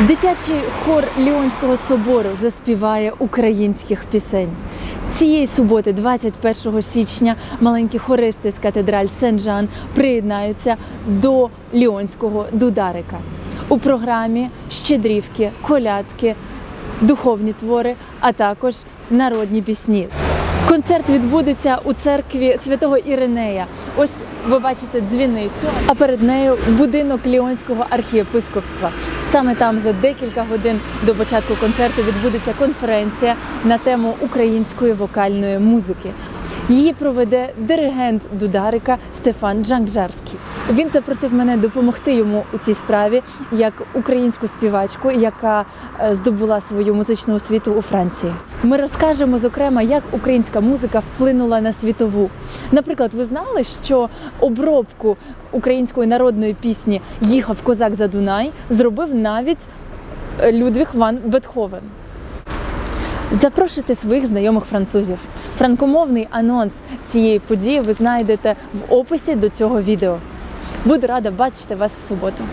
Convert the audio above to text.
Дитячий хор Ліонського собору заспіває українських пісень. Цієї суботи, 21 січня, маленькі хористи з катедраль Сен-Жан приєднаються до Ліонського дударика. У програмі щедрівки, колядки, духовні твори, а також народні пісні. Концерт відбудеться у церкві святого Іринея. Ось ви бачите дзвіницю, а перед нею будинок Ліонського архієпископства. Саме там за декілька годин до початку концерту відбудеться конференція на тему української вокальної музики. Її проведе диригент Дударика Стефан Джангжарський. Він запросив мене допомогти йому у цій справі як українську співачку, яка е, здобула свою музичну освіту у Франції. Ми розкажемо зокрема, як українська музика вплинула на світову. Наприклад, ви знали, що обробку української народної пісні Їхав козак за Дунай зробив навіть е, Людвіг ван Бетховен. Запрошуйте своїх знайомих французів. Франкомовний анонс цієї події ви знайдете в описі до цього відео. Буду рада бачити вас в суботу.